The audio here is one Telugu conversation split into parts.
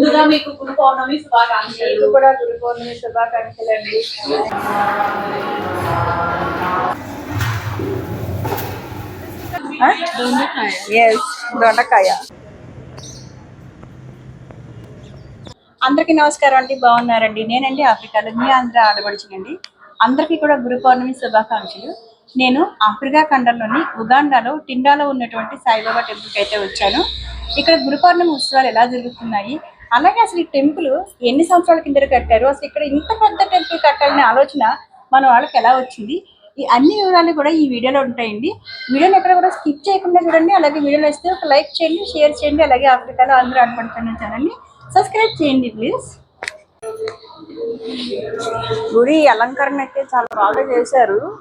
ముందుగా మీకు గురు పౌర్ణమి శుభాకాంక్షలు. కూడా గురు పౌర్ణమి శుభాకాంక్షలు అండి. దొండకాయ. అందరికీ నమస్కారం అండి బాగున్నారండి. నేనండి ఆఫ్రికాలో మీ ఆంధ్ర ఆడబడుచునండి అందరికీ కూడా గురు పౌర్ణమి శుభాకాంక్షలు. నేను ఆఫ్రికా ఖండంలోని ఉగాండాలో టిండాలో ఉన్నటువంటి సాయిబాబా టెంపుల్కి అయితే వచ్చాను. ఇక్కడ గురు పౌర్ణమి ఉత్సవాలు ఎలా జరుగుతున్నాయి? అలాగే అసలు ఈ టెంపుల్ ఎన్ని సంవత్సరాల కింద కట్టారు? అసలు ఇక్కడ ఇంత పెద్ద టెంపుల్ కట్టాలనే ఆలోచన మన వాళ్ళకి ఎలా వచ్చింది? ఈ అన్ని వివరాలు కూడా ఈ వీడియోలో ఉంటాయండి. వీడియోని ఎక్కడ కూడా స్కిప్ చేయకుండా చూడండి. అలాగే వీడియోలో ఇస్తే ఒక లైక్ చేయండి షేర్ చేయండి. అలాగే ఆఫ్రికాలో అందరూ ఆడపడుతున్న ఛానల్ని సబ్స్క్రైబ్ చేయండి ప్లీజ్. గుడి అలంకరణ అయితే చాలా బాగా చేశారు.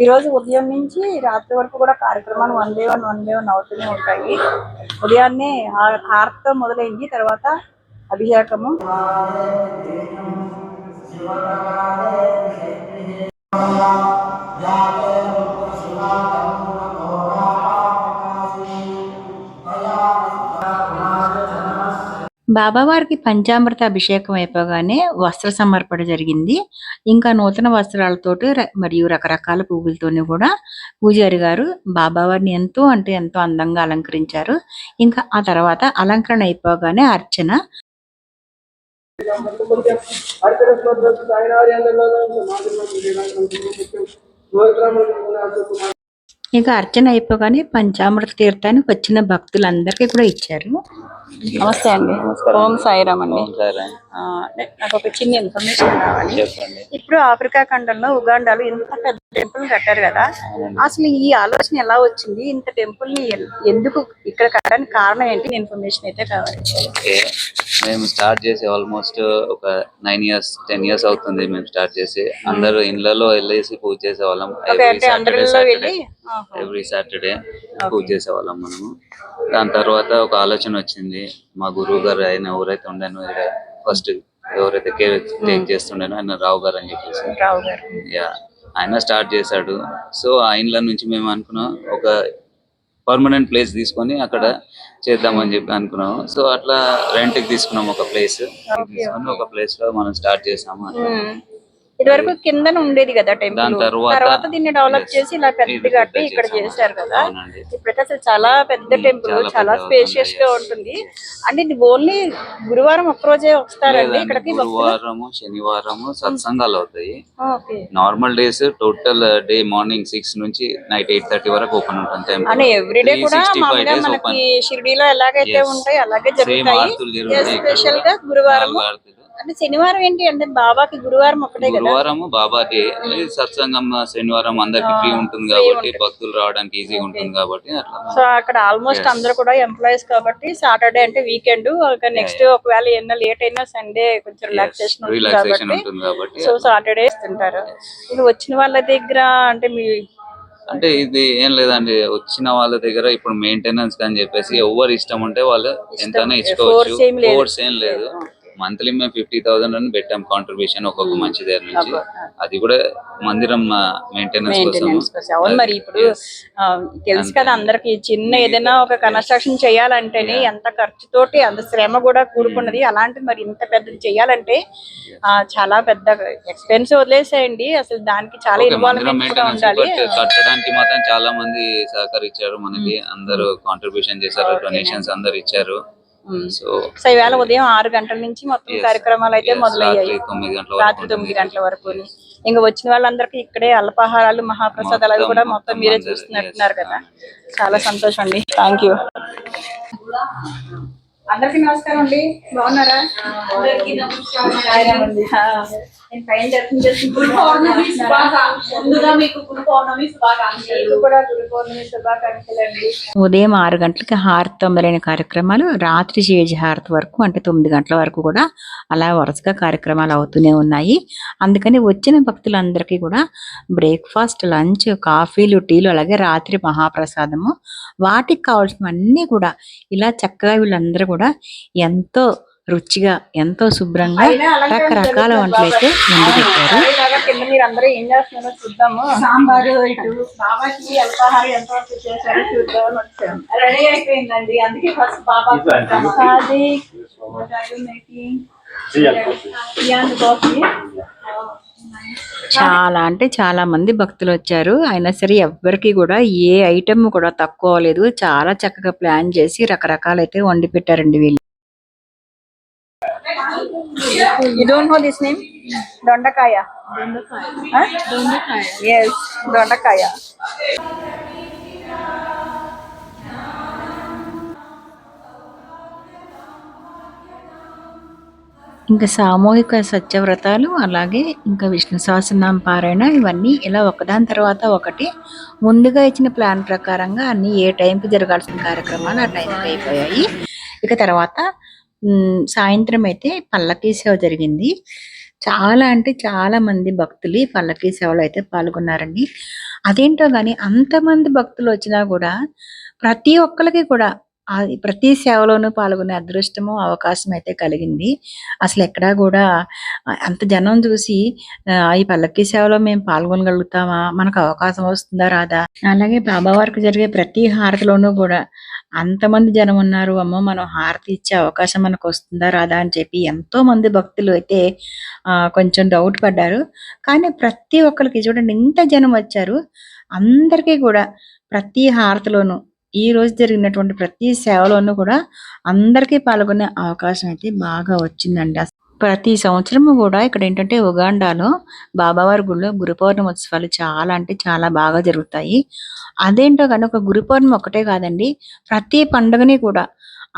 ఈరోజు ఈ రోజు ఉదయం నుంచి రాత్రి వరకు కూడా కార్యక్రమాలు one day one one day one అవుతూనే ఉంటాయి. ఉదయాన్నే హా- హారతితో మొదలైంది. తర్వాత అభిషేకము. బాబావారికి పంచామృత అభిషేకం అయిపోగానే వస్త్ర సమర్పణ జరిగింది. ఇంకా నూతన వస్త్రాలతోటి మరియు రకరకాల పువ్వులతోని కూడా పూజారి గారు బాబావారిని ఎంతో అంటే ఎంతో అందంగా అలంకరించారు. ఇంకా ఆ తర్వాత అలంకరణ అయిపోగానే అర్చన ఇంకా అర్చన అయిపోగానే పంచామృత తీర్థాన్ని వచ్చిన భక్తులందరికీ కూడా ఇచ్చారు. నమస్తే అండి. ఓం సాయిరామ్ అండి. నాకు ఒక చిన్న ఇన్ఫర్మేషన్ కావాలి. ఇప్పుడు ఆఫ్రికా ఖండంలో ఉగాండాలో ఇంత పెద్ద టెంపుల్ కట్టారు కదా. అసలు ఈ ఆలోచన ఎలా వచ్చింది? ఇంత టెంపుల్ని ఎందుకు ఇక్కడ కట్టడానికి కారణం ఏంటి? ఇన్ఫర్మేషన్ అయితే కావాలి. మేము స్టార్ట్ చేసి ఆల్మోస్ట్ ఒక నైన్ ఇయర్స్ టెన్ ఇయర్స్ అవుతుంది మేము స్టార్ట్ చేసి. అందరూ ఇళ్ళలో వెళ్ళేసి పూజ చేసేవాళ్ళం. Every Saturday. ఎవ్రీ సాటర్డే పూజ చేసేవాళ్ళం మనము. దాని తర్వాత ఒక ఆలోచన వచ్చింది. మా గురువు గారు ఆయన ఎవరైతే ఉండేనో ఫస్ట్ ఎవరైతే టేక్ చేస్తుండేనో ఆయన రావు గారు అని చెప్పేసి. రావు గారు. యా ఆయన స్టార్ట్ చేశాడు. సో ఆ ఇండ్ల నుంచి మేము అనుకున్నాం ఒక పర్మనెంట్ ప్లేస్ తీసుకొని అక్కడ చేద్దామని చెప్పి అనుకున్నాం. సో అట్లా రెంట్కి తీసుకున్నాం ఒక ప్లేస్. తీసుకొని ఒక ప్లేస్లో మనం స్టార్ట్ చేసాము. ఉమ్. ఇదివరకు కిందన ఉండేది కదా టెంపుల్ తర్వాత- దీన్ని డెవలప్. చేసి ఇలా పెద్ద ఇది కట్టి ఇక్కడ. చేశారు కదా. ఇప్పుడైతే అసలు చాలా పెద్ద టెంపుల్ చాలా స్పేషియస్గా ఉంటుంది అంటే ఇది ఓన్లీ గురువారం ఒక్క రోజే వస్తారండి ఇక్కడికి గురువారము శనివారము సత్సంగాలు అవుతాయి normal days total day morning six నుంచి నైట్ ఎయిట్ థర్టీ వరకు ఓపెన్ ఉంటుంది. అంటే ఎవ్రీడే కూడా 365 మామూలుగా మనకి. షిరిడీలో ఎలాగైతే. ఉంటాయి అలాగే జరుగుతాయి స్పెషల్ కూడా. గా గురువారం. అంటే శనివారం ఏంటి? అంటే బాబాకి గురువారం ఒకటే గురువారం బాబా డే ఇది సత్సంగం శనివారం అందరికి ఫ్రీ ఉంటుంది కాబట్టి భక్తులు రావడానికి ఈజీగా ఉంటుంది కాబట్టి అట్లా. సో అక్కడ ఆల్మోస్ట్ అందరూ కూడా ఎంప్లాయీస్ కాబట్టి సాటర్డే అంటే వీకెండ్ నెక్స్ట్ ఒకవేళ ఏమైనా లేట్ అయినా సండే కొంచెం రిలాక్సేషన్ ఉంటుంది రిలాక్సేషన్ కాబట్టి. ఉంటుంది కాబట్టి సో సాటర్డే ఇస్తుంటారు ఇది వచ్చిన వాళ్ళ దగ్గర అంటే మీ అంటే ఇది ఏం లేదండి వచ్చిన వాళ్ళ దగ్గర ఇప్పుడు మెయింటెనెన్స్ అని చెప్పేసి ఎవరు ఇష్టం ఉంటే వాళ్ళు ఎంతైనా ఇచ్చుకోవచ్చు. Force ఏం లేదు. మంత్లీ మేము ఫిఫ్టీ థౌసండ్ అని పెట్టాం కాంట్రిబ్యూషన్ ఒక్కొక్క మంచి దగ్గర నుంచి. అది కూడా మందిరం మెయింటెనెన్స్ కోసం అవును మరి ఇప్పుడు తెలుసు కదా అందరికి చిన్న ఏదైనా ఒక కన్స్ట్రక్షన్ చేయాలంటేనే ఎంత ఖర్చుతోటి అంత శ్రమ కూడా కూడుకున్నది. అలాంటిది మరి ఇంత పెద్దది చేయాలంటే చాలా పెద్ద ఎక్స్పెన్స్ వదిలేసేయండి. అసలు దానికి చాలా ఇన్వాల్వ్మెంట్ ఉండాలి. కట్టడానికి మాత్రం చాలా మంది సహకరించారు. మనకి అందరూ కాంట్రిబ్యూషన్ చేశారు డొనేషన్స్ అందరు ఇచ్చారు. సో సో ఈవేళ ఉదయం ఆరు గంటల నుంచి మొత్తం. కార్యక్రమాలు అయితే మొదలయ్యాయి. రాత్రి తొమ్మిది గంటల వరకు రాత్రి తొమ్మిది గంటల వరకు. ఇంకా వచ్చిన వాళ్ళందరికీ ఇక్కడే అల్పాహారాలు మహాప్రసాదాలు అవి కూడా మొత్తం మీరే చూస్తున్నట్టున్నారు. కదా. చాలా సంతోషం అండి థ్యాంక్ యూ అందరికీ నమస్కారం అండి. బాగున్నారా? అందరికీ నమస్కారం అండి. ఆ, నేను పైన దర్శనం గురు చేసుకుంటున్నాను. పౌర్ణమి శుభాకాంక్షలు ముందుగా మీకు గురు పౌర్ణమి శుభాకాంక్షలు మీకు కూడా గురు పౌర్ణమి శుభాకాంక్షలు అండి ఉదయం ఆరు గంటలకి హారతి మొదలైన కార్యక్రమాలు రాత్రి చేజి హారతి వరకు అంటే తొమ్మిది గంటల వరకు కూడా అలా వరుసగా కార్యక్రమాలు అవుతూనే ఉన్నాయి అందుకని వచ్చిన భక్తులందరికీ కూడా బ్రేక్ఫాస్ట్ లంచ్ కాఫీలు టీలు అలాగే రాత్రి మహాప్రసాదము వాటికి కావాల్సినవన్నీ కూడా ఇలా చక్కగా వీళ్ళందరూ కూడా ఎంతో రుచిగా ఎంతో శుభ్రంగా రకరకాల వంటలు అయితే వండి పెట్టారు. కింద మీరు అందరూ ఏం చేస్తున్నారో చూద్దాము. సాంబారు ఇటు. బాబాకి అల్పాహారం ఎంత వరకు చేశారో చూద్దామని వచ్చాము. రెడీ అయిపోయిందండి. అందుకే ఫస్ట్ బాబా అది చాలా అంటే చాలా మంది భక్తులు వచ్చారు. అయినా సరే ఎవ్వరికి కూడా ఏ ఐటమ్ కూడా తక్కువ లేదు. చాలా చక్కగా ప్లాన్ చేసి రకరకాలు అయితే వండి పెట్టారండి వీళ్ళు. You don't know this name దొండకాయ దొండకాయ ఎస్ దొండకాయ ఇంకా సామూహిక సత్యవ్రతాలు అలాగే ఇంకా విష్ణు సహస్రనామ పారాయణ ఇవన్నీ ఇలా ఒకదాని తర్వాత ఒకటి. ముందుగా ఇచ్చిన ప్లాన్ ప్రకారంగా అన్ని ఏ టైంకి జరగాల్సిన కార్యక్రమాలు ఆ టైంకి అయిపోయాయి. ఇక తర్వాత సాయంత్రం అయితే పల్లకీ సేవ జరిగింది. చాలా అంటే చాలా మంది భక్తులు పల్లకీ సేవలో అయితే పాల్గొన్నారండి. అదేంటో కానీ అంతమంది భక్తులు వచ్చినా కూడా ప్రతి ఒక్కరికి కూడా ప్రతి సేవలోనూ పాల్గొనే అదృష్టము అవకాశం అయితే కలిగింది. అసలు ఎక్కడా కూడా అంత జనం చూసి ఈ పల్లకీ సేవలో మేము పాల్గొనగలుగుతామా? మనకు అవకాశం వస్తుందా రాదా? అలాగే బాబావారికి జరిగే ప్రతి హారతిలోనూ కూడా అంతమంది జనం ఉన్నారు అమ్మో మనం హారతి ఇచ్చే అవకాశం మనకు వస్తుందా రాదా అని చెప్పి ఎంతో మంది భక్తులు అయితే కొంచెం డౌట్ పడ్డారు. కానీ ప్రతి ఒక్కరికి చూడండి ఇంత జనం వచ్చారు. అందరికీ కూడా ప్రతి హారతిలోనూ ఈ రోజు జరిగినటువంటి ప్రతి సేవలోనూ కూడా అందరికీ పాల్గొనే అవకాశం అయితే బాగా వచ్చిందండి. ప్రతి సంవత్సరము కూడా ఇక్కడ ఏంటంటే ఉగాండాలో బాబావారి గుడిలో గురు పౌర్ణమి ఉత్సవాలు చాలా అంటే చాలా బాగా జరుగుతాయి. అదేంటో కానీ ఒక గురు పౌర్ణమి ఒకటే కాదండి ప్రతి పండుగని కూడా.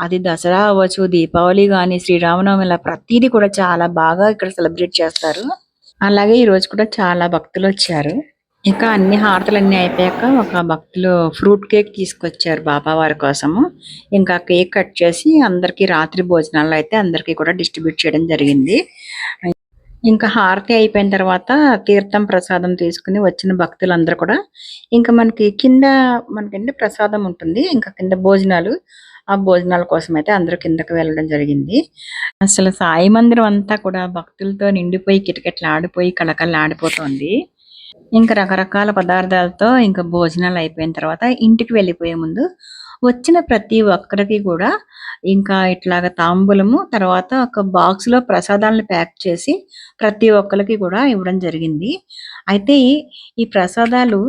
అది దసరా అవ్వచ్చు దీపావళి కానీ శ్రీరామనవమి ఇలా ప్రతిదీ కూడా చాలా బాగా ఇక్కడ సెలబ్రేట్ చేస్తారు. అలాగే ఈ రోజు కూడా చాలా భక్తులు వచ్చారు. ఇంకా అన్ని హారతలు అన్ని అయిపోయాక ఒక భక్తులు ఫ్రూట్ కేక్ తీసుకొచ్చారు బాబా వారి కోసము. ఇంకా కేక్ కట్ చేసి అందరికి రాత్రి భోజనాలు అయితే అందరికీ కూడా డిస్ట్రిబ్యూట్ చేయడం జరిగింది. ఇంకా హారతి అయిపోయిన తర్వాత తీర్థం ప్రసాదం తీసుకుని వచ్చిన భక్తులందరూ కూడా ఇంకా మనకి కింద మనకంటే ప్రసాదం ఉంటుంది ఇంకా కింద భోజనాలు ఆ భోజనాల కోసం అయితే అందరూ కిందకి వెళ్ళడం జరిగింది. అసలు సాయి మందిరం అంతా కూడా భక్తులతో నిండిపోయి కిటకిటలు ఆడిపోయి కళకళ ఆడిపోతుంది ఇంకా రకరకాల పదార్థాలతో ఇంకా భోజనాలు అయిపోయిన తర్వాత ఇంటికి వెళ్ళిపోయే ముందు వచ్చిన ప్రతి ఒక్కరికి కూడా ఇంకా ఇట్లాగ తాంబూలము తర్వాత ఒక బాక్స్లో ప్రసాదాలను ప్యాక్ చేసి ప్రతి ఒక్కరికి కూడా ఇవ్వడం జరిగింది. అయితే ఈ- ప్రసాదాలు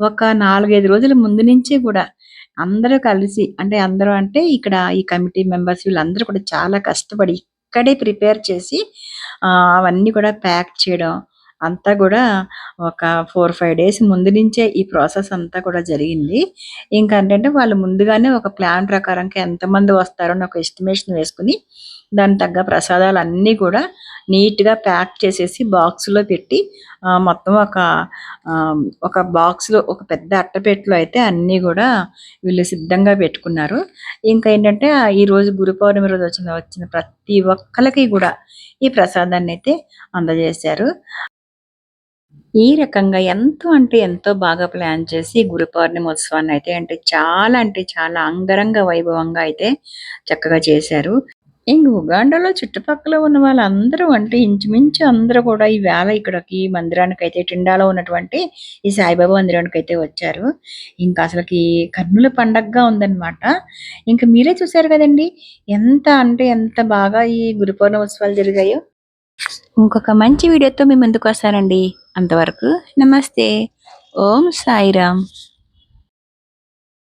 ఒక నాలుగైదు రోజుల ముందు నుంచి కూడా అందరూ కలిసి అంటే అందరూ అంటే ఇక్కడ ఈ కమిటీ మెంబర్స్ వీళ్ళందరూ కూడా చాలా కష్టపడి ఇక్కడే ప్రిపేర్ చేసి అవన్నీ కూడా ప్యాక్ చేయడం అంతా కూడా ఒక ఫోర్ ఫైవ్ డేస్ ముందు నుంచే ఈ ప్రాసెస్ అంతా కూడా జరిగింది. ఇంకా ఏంటంటే వాళ్ళు ముందుగానే ఒక ప్లాన్ ప్రకారం ఎంతమంది వస్తారో అని ఒక ఎస్టిమేషన్ వేసుకుని దాని తగ్గ ప్రసాదాలు అన్నీ కూడా నీట్గా ప్యాక్ చేసేసి బాక్స్లో పెట్టి మొత్తం ఒక ఒక బాక్స్లో ఒక పెద్ద అట్టపెట్టెలో అయితే అన్నీ కూడా వీళ్ళు సిద్ధంగా పెట్టుకున్నారు. ఇంకా ఏంటంటే ఈరోజు ఈ రోజు గురు పౌర్ణమి రోజు వచ్చిన వచ్చిన ప్రతి ఒక్కరికి కూడా ఈ ప్రసాదాన్ని అయితే అందజేశారు. ఈ రకంగా ఎంతో అంటే ఎంతో బాగా ప్లాన్ చేసి గురు పౌర్ణమి ఉత్సవాన్ని అయితే అంటే చాలా అంటే చాలా అంగరంగ వైభవంగా అయితే చక్కగా చేశారు. ఇంక ఉగాండాలో చుట్టుపక్కల ఉన్న వాళ్ళందరూ అంటే ఇంచుమించు అందరూ కూడా ఈ వేళ ఇక్కడికి మందిరానికి అయితే టిండాలో ఉన్నటువంటి ఈ సాయిబాబా మందిరానికి అయితే వచ్చారు. ఇంకా అసలుకి కన్నుల పండగగా ఉందన్నమాట. ఇంకా మీరే చూసారు కదండి ఎంత అంటే ఎంత బాగా ఈ గురు పౌర్ణమి ఉత్సవాలు జరిగాయో. ఇంకొక మంచి వీడియోతో మీ ముందుకు వస్తానండి. అంతవరకు నమస్తే. ఓం సాయిరామ్.